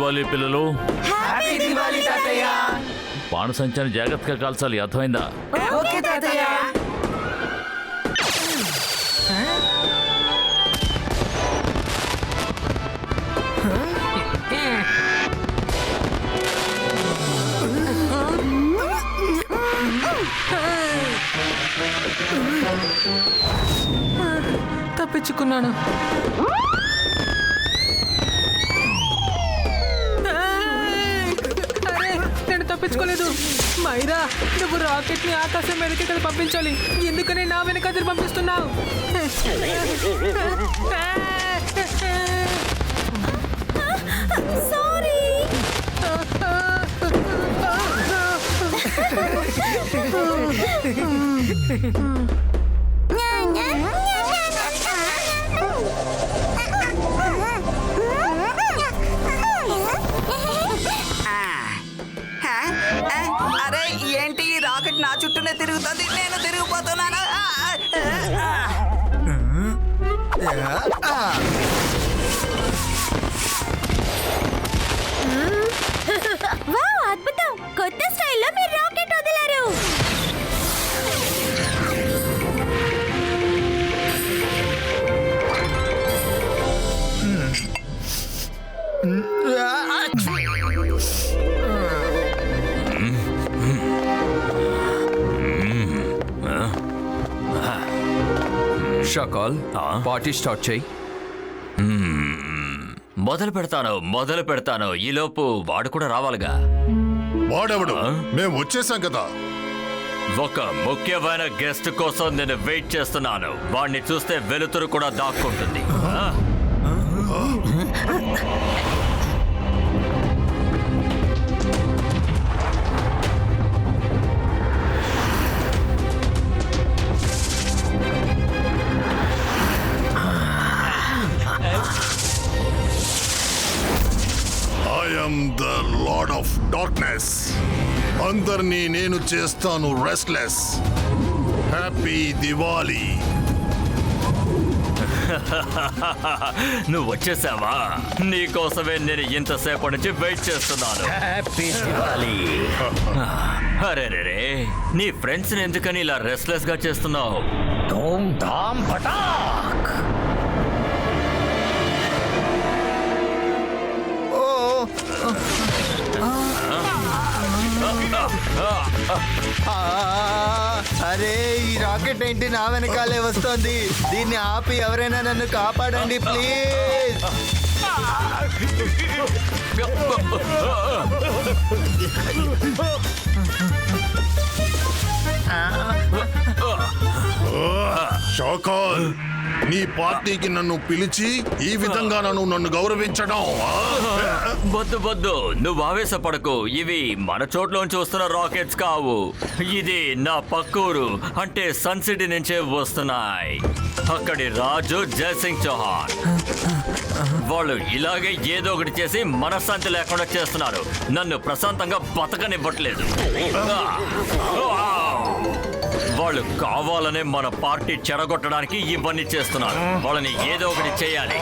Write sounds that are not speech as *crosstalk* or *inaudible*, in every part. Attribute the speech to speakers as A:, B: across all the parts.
A: దివాళీ పిల్లలు.
B: హ్యాపీ దివాళీ తాతయ్య.
A: బాణసంచాన్ని జాగ్రత్తగా కాల్చాలి అర్థమైందా?
B: ఓకే తాతయ్య. తప్పించుకున్నాను. తప్పించుకోలేదు మైరా నువ్వు రాకెట్ని ఆకాశం మీదకి కదా పంపించాలి. ఎందుకని నా వెనక ఎదురు పంపిస్తున్నావు?
C: సారీ. *laughs*
D: షకాల్
A: ఆ?
D: పార్టీ స్టార్ట్ చేయి.
A: మొదలు పెడతాను మొదలు పెడతాను. ఈలోపు వాడు కూడా రావాలిగా.
E: వాడెవడు? మేము వచ్చేసాం కదా.
A: ఒక ముఖ్యమైన గెస్ట్ కోసం నేను వెయిట్ చేస్తున్నాను. వాడిని చూస్తే వెలుతురు కూడా దాక్కుంటుంది.
E: చేస్తాను రెస్ట్లెస్ హ్యాపీ దివాళీ
A: నువ్వు వచ్చేసావా? నీకోసమే నేను ఇంతసేపటి నుంచి వెయిట్ చేస్తున్నాను.
F: హ్యాపీ దివాళీ *laughs*
A: అరే రే నీ ఫ్రెండ్స్ ఎందుకని ఇలా రెస్ట్లెస్గా చేస్తున్నావు?
F: ధూమ్ ధామ్ పటాక్
G: అరే ఈ రాకెట్ ఏంటి? నా వెనకాలే వస్తోంది. దీన్ని ఆపి ఎవరైనా నన్ను కాపాడండి ప్లీజ్.
E: షాకాల్. నీ పార్టీకి నన్ను పిలిచి ఈ విధంగా నన్ను నన్ను గౌరవించడం. బొద్దు
A: వద్దు వద్దు. నువ్వు ఆవేశపడకు. ఇవి మన చోట్లోంచి వస్తున్న రాకెట్స్ కావు. ఇది నా పక్కూరు. అంటే సన్ సిటీ నుంచే వస్తున్నాయి. అక్కడి రాజు జయసింగ్ చౌహాన్. వాళ్ళు ఇలాగే ఏదో ఒకటి చేసి మనశ్శాంతి లేకుండా చేస్తున్నారు. నన్ను ప్రశాంతంగా బతకనివ్వట్లేదు. వాళ్ళు కావాలనే మన పార్టీ చెడగొట్టడానికి ఇవన్నీ చేస్తున్నారు. వాళ్ళని ఏదో ఒకటి చేయాలి.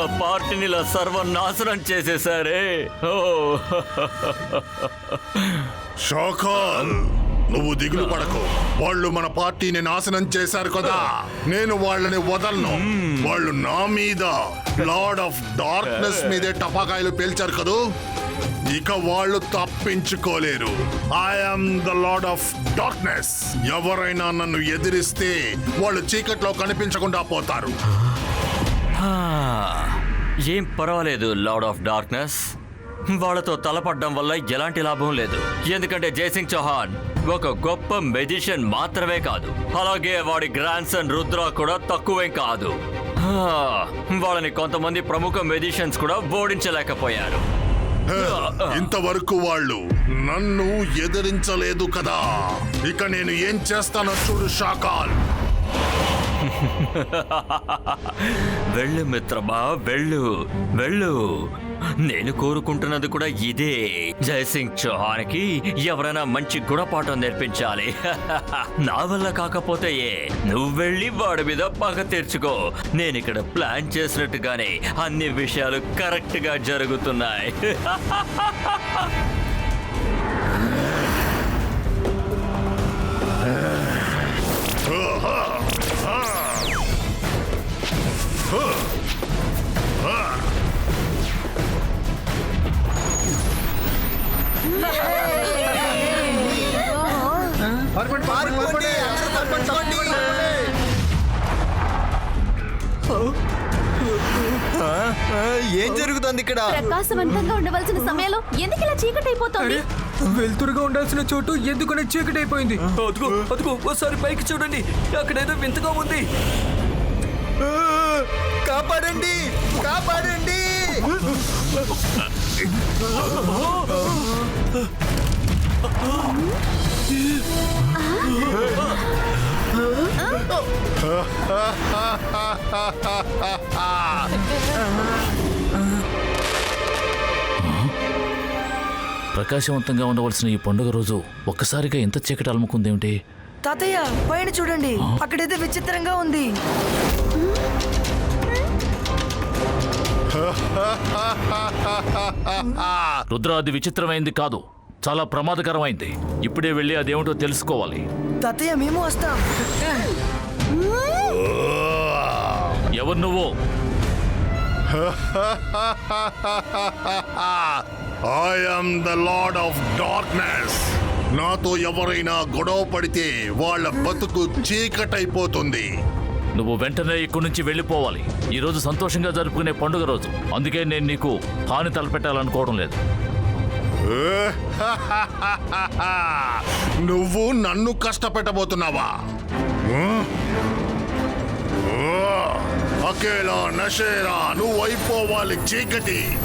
A: నా పార్టీని ఇలా సర్వనాశనం చేసేసారే ఓ.
E: నువ్వు దిగులు పడకు. వాళ్ళు మన పార్టీని నాశనం చేశారు కదా. నేను వాళ్ళని వదలను. వాళ్ళు నా మీద లార్డ్ ఆఫ్ డార్క్నెస్ మీదే టపాకాయలు పేల్చారు కదూ. ఇక వాళ్ళు తప్పించుకోలేరు. I'm the lord of darkness ఎవరైనా నన్ను ఎదిరిస్తే వాళ్ళు చీకట్లో కనిపించకుండా పోతారు.
A: ఏం పర్వాలేదు లార్డ్ ఆఫ్ డార్క్నెస్ వాళ్ళతో తలపడడం వల్ల ఎలాంటి లాభం లేదు. ఎందుకంటే జయసింగ్ చౌహాన్ ఒక గొప్ప మెజిషియన్ మాత్రమే కాదు. అలాగే వాడి గ్రాండ్ సన్ రుద్ర కూడా తక్కువేం కాదు. వాళ్ళని కొంతమంది ప్రముఖ మెజిషియన్స్ కూడా ఓడించలేకపోయారు.
E: ఇంతవరకు వాళ్ళు నన్ను ఎదిరించలేదు కదా. ఇక నేను ఏం చేస్తానో చూడు షాకాల్. *laughs*
A: వెళ్ళు మిత్రమా వెళ్ళు వెళ్ళు. నేను కోరుకుంటున్నది కూడా ఇదే. జయసింగ్ చౌహాన్కి ఎవరైనా మంచి గుణపాఠం నేర్పించాలి. *laughs* నా వల్ల కాకపోతే ఏ? నువ్వు వెళ్ళి వాడి మీద పగ తీర్చుకో. నేను ఇక్కడ ప్లాన్ చేసినట్టుగానే అన్ని విషయాలు కరెక్ట్గా జరుగుతున్నాయి *laughs*
G: ఏం జరుగుతుంది ఇక్కడ?
C: ప్రకాశవంతంగా ఉండవలసిన సమయంలో ఎందుకు ఇలా చీకటి అయిపోతుంది
B: వెలుతురుగా ఉండాల్సిన చోటు ఎందుకనే చీకటి అయిపోయింది
D: అదిగో అదిగో ఒకసారి పైకి చూడండి. అక్కడేదో వింతగా ఉంది.
G: ఆ, కాపాడండి కాపాడండి.
H: ప్రకాశవంతంగా ఉండవలసిన ఈ పండుగ రోజు ఒక్కసారిగా ఎంత చీకటి అలుముకుందేమిటి?
I: తాతయ్య పైన చూడండి. అక్కడైతే విచిత్రంగా ఉంది. *laughs*
H: రుద్ర అది విచిత్రమైంది కాదు. చాలా ప్రమాదకరమైంది. ఇప్పుడే వెళ్ళి అదేమిటో తెలుసుకోవాలి.
I: తాతయ్య మేము వస్తాం.
H: ఎవరు నువ్వు?
E: I'm the lord of darkness నాతో ఎవరైనా గొడవ పడితే వాళ్ళ బతుకు చీకటైపోతుంది.
H: నువ్వు వెంటనే ఇక్కడి నుంచి వెళ్ళిపోవాలి. ఈ రోజు సంతోషంగా జరుపుకునే పండుగ రోజు. అందుకే నేను నీకు హాని తలపెట్టాలనుకోవడం లేదు. *laughs*
E: నువ్వు నన్ను కష్టపెట్టబోతున్నావా? అకేలా నషేరా నువ్వు అయిపోవాలి చీకటి.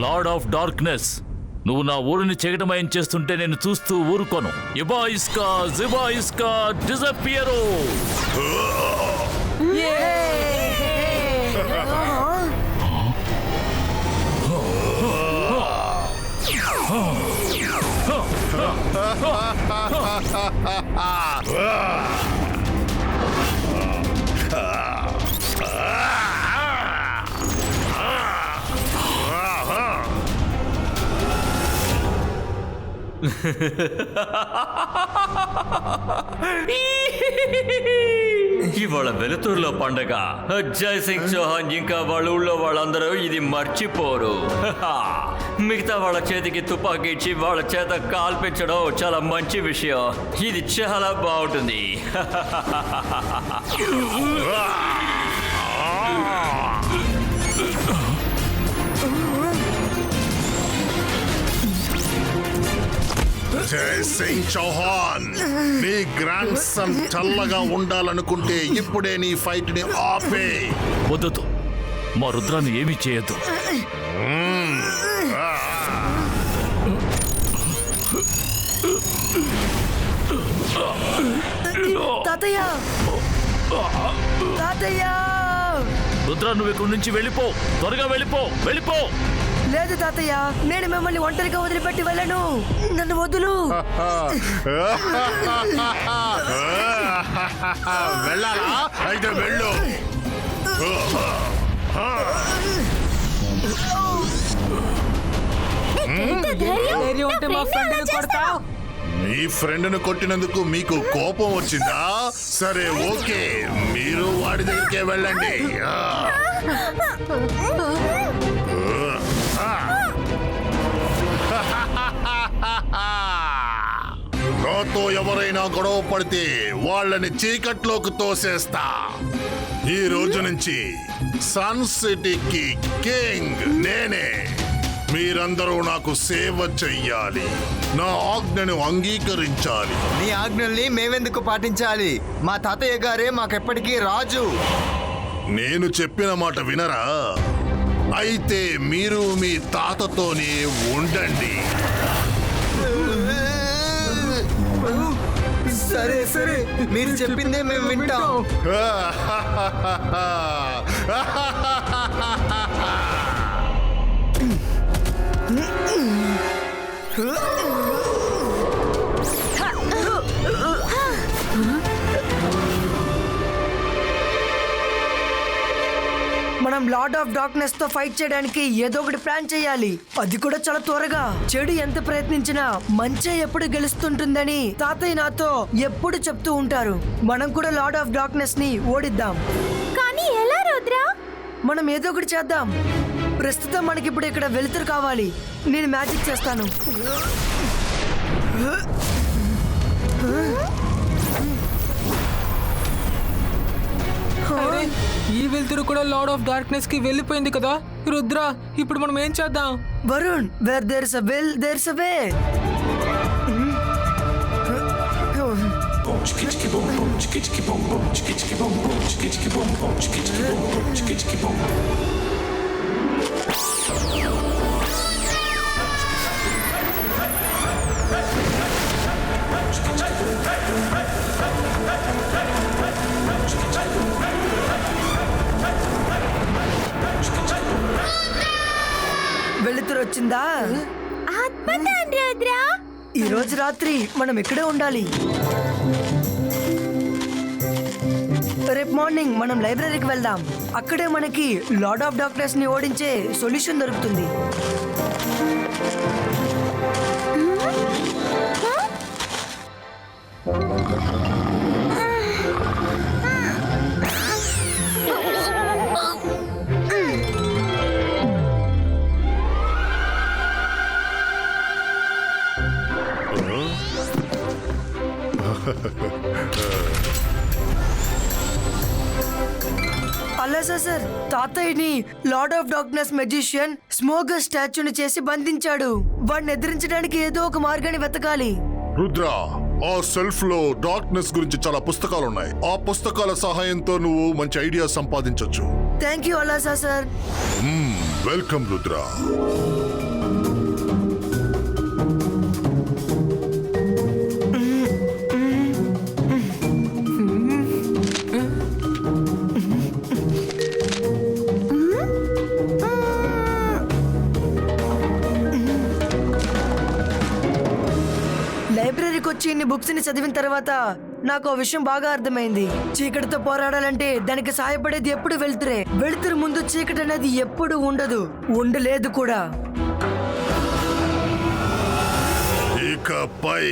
H: Lord of darkness. నువ్వు నా ఊరిని చెగటమయం చేస్తుంటే నేను చూస్తూ ఊరుకోను ఇబా ఇస్కా జిబా ఇస్కా డిజపియరో *laughs*
A: ఇవాళ వెలుతురులో పండగ. జై సింగ్ చౌహాన్ ఇంకా వాళ్ళ ఊళ్ళో వాళ్ళందరూ ఇది మర్చిపోరు. *laughs* మిగతా వాళ్ళ చేతికి తుపాకీ ఇచ్చి వాళ్ళ చేత కాల్పించడం చాలా మంచి విషయం. ఇది చాలా బాగుంటుంది. *laughs*
E: చౌహాన్ నీ గ్రాండ్ సన్ చల్లగా ఉండాలనుకుంటే ఇప్పుడే నీ ఫైట్ని ఆపే.
H: వద్దు మా రుద్రాన్ని ఏమీ చేయొద్దు.
I: తాతయ్య! తాతయ్య!
H: రుద్ర నువ్వు ఇక్కడి నుంచి వెళ్ళిపో. త్వరగా వెళ్ళిపో. వెళ్ళిపో.
I: లేదు తాతయ్య నేను మిమ్మల్ని ఒంటరిగా వదిలిపెట్టి వెళ్ళను. నన్ను వదులు.
E: వెళ్ళాలా? అయితే వెళ్ళు.
B: మీ
E: ఫ్రెండ్ను కొట్టినందుకు మీకు కోపం వచ్చిందా? సరే ఓకే. మీరు వాడి దగ్గరికే వెళ్ళండి. నాతో ఎవరైనా గొడవ పడితే వాళ్ళని చీకట్లోకి తోసేస్తా. ఈ రోజు నుంచి సన్ సిటీకి కింగ్ నేనే. మీరందరూ నాకు సేవ చెయ్యాలి. నా ఆజ్ఞను అంగీకరించాలి.
G: నీ ఆజ్ఞల్ని మేమెందుకు పాటించాలి? మా తాతయ్య గారే మాకెప్పటికీ రాజు.
E: నేను చెప్పిన మాట వినరా? అయితే మీరు మీ తాతతోనే ఉండండి.
G: సరే సరే. మీరు చెప్పిందే మేము వింటాం. *laughs*
I: మనం లార్డ్ ఆఫ్ డార్క్నెస్తో ఫైట్ చేయడానికి ఏదో ఒకటి ప్లాన్ చేయాలి. అది కూడా చాలా త్వరగా. చెడు ఎంత ప్రయత్నించినా మంచి ఎప్పుడు గెలుస్తుంటుందని తాతయ్య నాతో ఎప్పుడు చెప్తూ ఉంటారు. మనం కూడా లార్డ్ ఆఫ్ డార్క్నెస్ని ఓడిద్దాం.
C: కానీ ఎలా రుద్ర?
I: మనం ఏదో ఒకటి చేద్దాం. ప్రస్తుతం మనకి ఇప్పుడు ఇక్కడ వెలుతురు కావాలి. నేను మ్యాజిక్ చేస్తాను.
B: అరే ఈ వెలుతురు కూడా లార్డ్ ఆఫ్ డార్క్నెస్కి వెళ్ళిపోయింది కదా రుద్ర ఇప్పుడు మనం ఏం చేద్దాం
I: Varun where there is a will there is a way వెలుతురు వచ్చిందా
C: అద్భుతం రుద్ర.
I: ఈ రోజు రాత్రి మనం ఇక్కడే ఉండాలి. రేపు మార్నింగ్ మనం లైబ్రరీకి వెళ్దాం. అక్కడే మనకి లార్డ్ ఆఫ్ డార్క్నెస్ని ఓడించే సొల్యూషన్ దొరుకుతుంది. తాతయ్యని lord of darkness magician Smogar స్టాచ్యూని చేసి బంధించాడు. వాడిని ఎదిరించడానికి ఏదో ఒక మార్గాన్ని వెతకాలి.
E: రుద్ర ఆ సెల్ఫ్లో డార్క్నెస్ గురించి చాలా పుస్తకాలు ఉన్నాయి ఆ పుస్తకాల సహాయంతో నువ్వు మంచి ఐడియా సంపాదించొచ్చు.
I: థ్యాంక్ యూ అలాసా సార్.
E: వెల్కమ్ రుద్ర.
I: బుక్స్ని చదివిన తర్వాత నాకు ఆ విషయం బాగా అర్థమైంది. చీకటితో పోరాడాలంటే దానికి సహాయపడేది ఎప్పుడు వెళ్తురే. వెలుతురు ముందు చీకటి అనేది ఎప్పుడు ఉండదు. ఉండలేదు కూడా.
E: ఇకపై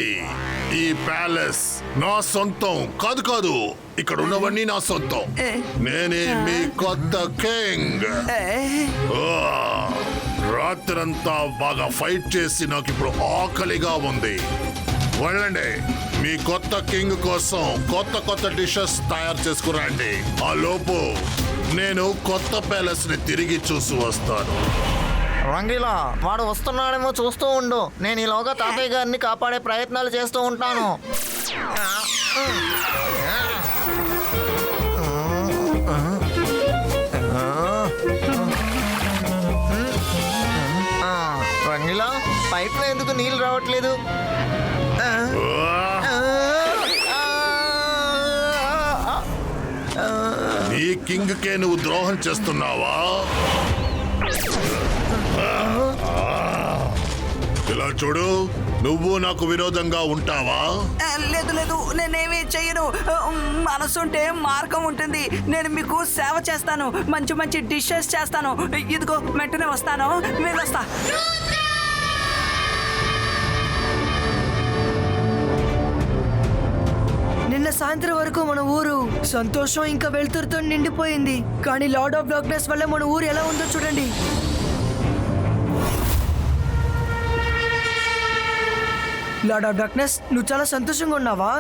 E: ఈ ప్యాలెస్ నా సొంతం. కాదు కాదు. ఇక్కడ ఉన్నవన్నీ నా సొంతం. నేనే మీ కొత్త కింగ్. రాత్రంతా బాగా ఫైట్ చేసి నాకు ఇప్పుడు ఆకలిగా ఉంది. వెళ్ళండి మీ కొత్త కింగ్ కోసం కొత్త కొత్త డిషెస్ తయారు చేసుకురండి. ఆ లోపు నేను కొత్త ప్యాలెస్ని తిరిగి చూసి వస్తాను.
G: రంగిలా వాడు వస్తున్నాడేమో చూస్తూ ఉండు. నేను ఈలోగా తాతయ్య గారిని కాపాడే ప్రయత్నాలు చేస్తూ ఉంటాను. రంగిలా పైప్లో ఎందుకు నీళ్ళు రావట్లేదు?
E: నీ కింగ్ కే నువ్వు ద్రోహం చేస్తున్నావా? ఇలా చూడు నువ్వు నాకు విరోధంగా ఉంటావా?
J: లేదు లేదు నేనేమి చెయ్యను మనసుంటే మార్గం ఉంటుంది. నేను మీకు సేవ చేస్తాను. మంచి మంచి డిషెస్ చేస్తాను. ఇదిగో వెంటనే వస్తాను. వెళ్ళొస్తా
I: సాయంత్రం వరకు మన ఊరు. సంతోషం ఇంకా వెలుతురుతో నిండిపోయింది. కానీ లార్డ్ ఆఫ్ డార్క్నెస్ వల్ల మన ఊరు ఎలా ఉందో చూడండి. లార్డ్ ఆఫ్ డార్క్నెస్ నువ్వు చాలా సంతోషంగా ఉన్నావా?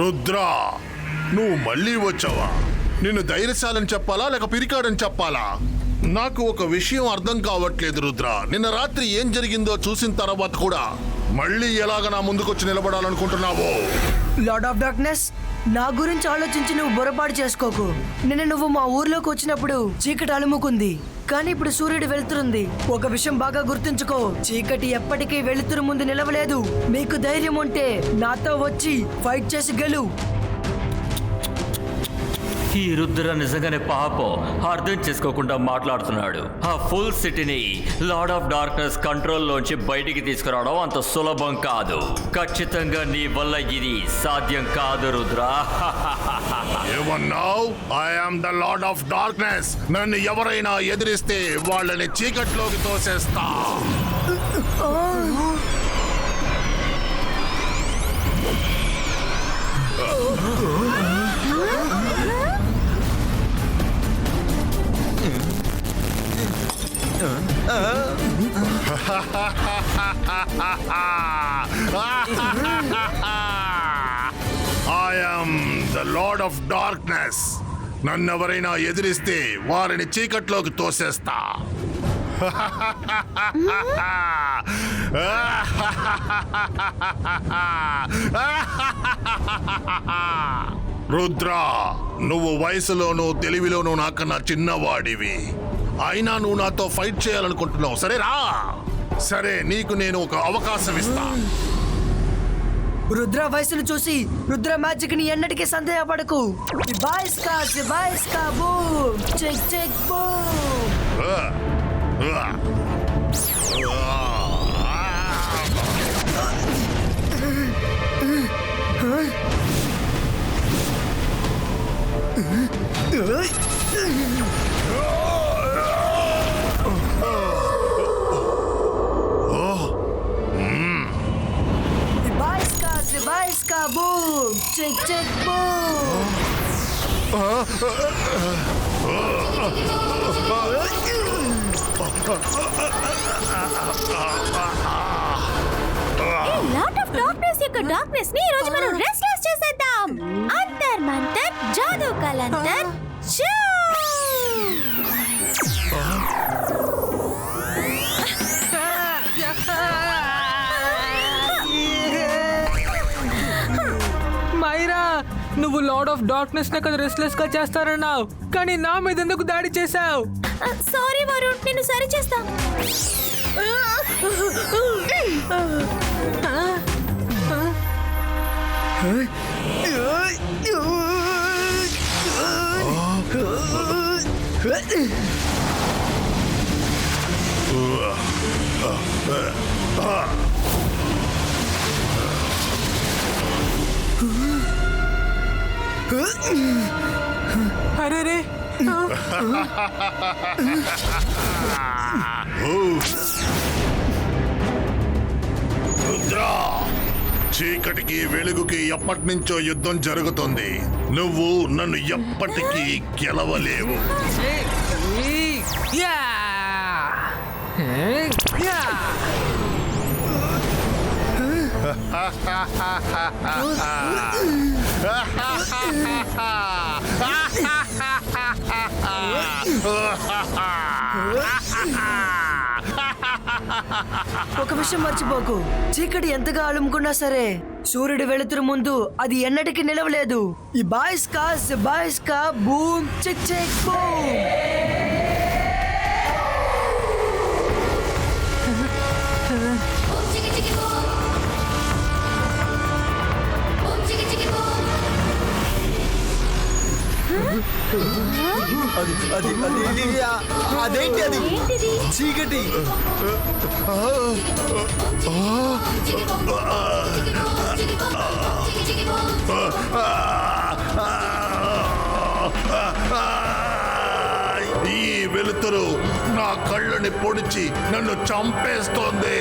E: రుద్రా నువ్వు మళ్ళీ వచ్చావా? నిన్ను ధైర్యశాలని చెప్పాలా లేక పిరికాడని చెప్పాలా? నాకు ఒక విషయం అర్థం కావట్లేదు రుద్ర. నిన్న రాత్రి ఏం జరిగిందో చూసిన తర్వాత కూడా మళ్ళీ ఎలాగ నా ముందుకొచ్చి నిలబడాలనుకుంటున్నావు?
I: లార్డ్ ఆఫ్ డార్క్నెస్ నా గురించి ఆలోచించి నువ్వు బొరపాటు చేసుకోకు. నిన్న నువ్వు మా ఊర్లోకి వచ్చినప్పుడు చీకటి అలుముకుంది. కానీ ఇప్పుడు సూర్యుడు వెళ్తుంది ఒక విషయం బాగా గుర్తుంచుకో. చీకటి ఎప్పటికీ వెళుతురు ముందు నిలవలేదు. మీకు ధైర్యం ఉంటే నాతో వచ్చి ఫైట్ చేసి గెలు.
A: ఈ రుద్ర నిజంగానే పాపం అర్థం చేసుకోకుండా మాట్లాడుతున్నాడు ఆ ఫుల్ సిటీని లార్డ్ ఆఫ్ డార్క్నెస్ కంట్రోల్లోంచి బయటికి తీసుకురావడం అంత సులభం కాదు ఖచ్చితంగా నీ వల్ల ఇది సాధ్యం కాదు రుద్ర
E: ఏమన్నావు ద లార్డ్ ఆఫ్ డార్క్నెస్ నన్ను ఎవరైనా ఎదిరిస్తే వాళ్ళని చీకట్లోకి తోసేస్తా I'm the lord of darkness నన్నెవరైనా ఎదిరిస్తే వారిని చీకట్లోకి తోసేస్తా. రుద్ర నువ్వు వయసులోనూ తెలివిలోనూ నాకన్నా చిన్నవాడివి. అయినా నువ్వు నాతో ఫైట్ చేయాలనుకుంటున్నావు. సరేరా సరే నీకు నేను ఒక అవకాశం ఇస్తా.
I: రుద్ర వయసును చూసి రుద్ర మ్యాజిక్ని ఎన్నటికీ సందేహపడకు. బాయ్స్కా బాయ్స్కా బూమ్ చెక్ చెక్ బూమ్
E: ఆ,
I: boom check check boom
C: lord of darkness యొక్క డార్క్నెస్ని ఈ రోజు మనం రెస్ట్లెస్ చేసేద్దాం అంతర్ మంతర్ జాదూ కలంతర్ చూ
B: నువ్వు లార్డ్ ఆఫ్ డార్క్నెస్ని కదా రెస్ట్లెస్గా చేస్తారన్నావు కానీ నా మీద ఎందుకు దాడి చేశావు
C: సారీ వరుణ్ నేను సరి చేస్తా
B: అరే రే
E: రుద్రా చీకటికి వెలుగుకి ఎప్పటి నుంచో యుద్ధం జరుగుతుంది. నువ్వు నన్ను ఎప్పటికీ గెలవలేవు.
B: యా యా
I: ఒక విషయం మర్చిపోకు. చీకటి ఎంతగా అలుముకున్నా సరే సూర్యుడు వెలుతురు ముందు అది ఎన్నటికీ నిలవలేదు. ఈ బాయ్స్ కా బాయ్స్ కా బూమ్ చిక్ చెక్ బూమ్.
G: అది అది అది అదేంటి అది చీకటి.
E: ఈ వెలుతురు నా కళ్ళని పొడిచి నన్ను చంపేస్తోంది.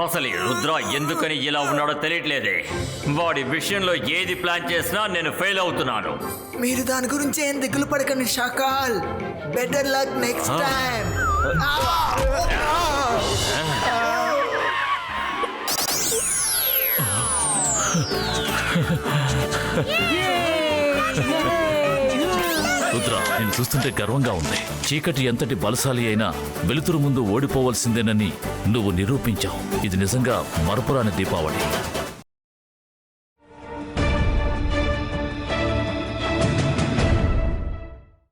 A: అసలు ఈ రుద్ర ఎందుకని ఇలా ఉన్నాడో తెలియట్లేదే. వాడి విషయంలో ఏది ప్లాన్ చేసినా నేను ఫెయిల్ అవుతున్నాను.
G: మీరు దాని గురించి ఏం దిగులు పడకండి Shakaal. Better luck next time
H: చూస్తుంటే గర్వంగా ఉంది. చీకటి ఎంతటి బలశాలి అయినా వెలుతురు ముందు ఓడిపోవలసిందేనని నువ్వు నిరూపించావు. ఇది నిజంగా మరపురాని దీపావళి.